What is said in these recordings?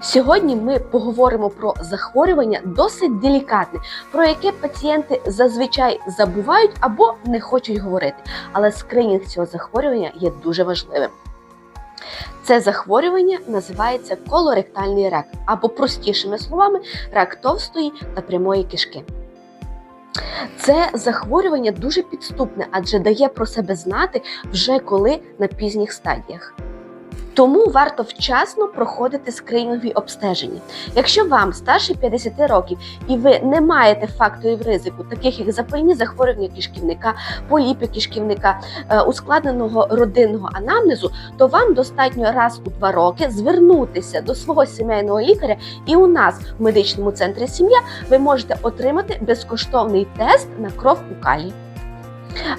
Сьогодні ми поговоримо про захворювання досить делікатне, про яке пацієнти зазвичай забувають або не хочуть говорити. Але скринінг цього захворювання є дуже важливим. Це захворювання називається колоректальний рак, або простішими словами, рак товстої та прямої кишки. Це захворювання дуже підступне, адже дає про себе знати вже коли на пізніх стадіях. Тому варто вчасно проходити скринінгові обстеження. Якщо вам старше 50 років і ви не маєте факторів ризику, таких як запальні захворювання кишківника, поліпи кишківника, е, ускладненого родинного анамнезу, то вам достатньо раз у два роки звернутися до свого сімейного лікаря, і у нас в медичному центрі сім'я ви можете отримати безкоштовний тест на кров у калій.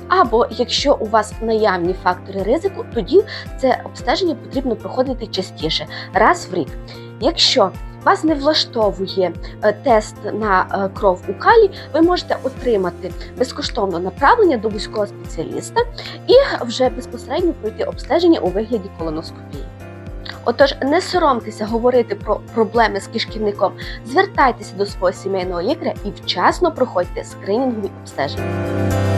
Або якщо у вас наявні фактори ризику, тоді це обстеження потрібно проходити частіше, раз в рік. Якщо вас не влаштовує е, тест на е, кров у калі, ви можете отримати безкоштовне направлення до військового спеціаліста і вже безпосередньо пройти обстеження у вигляді колоноскопії. Отож, не соромтеся говорити про проблеми з кишківником, звертайтеся до свого сімейного лікаря і вчасно проходьте скринінгові обстеження.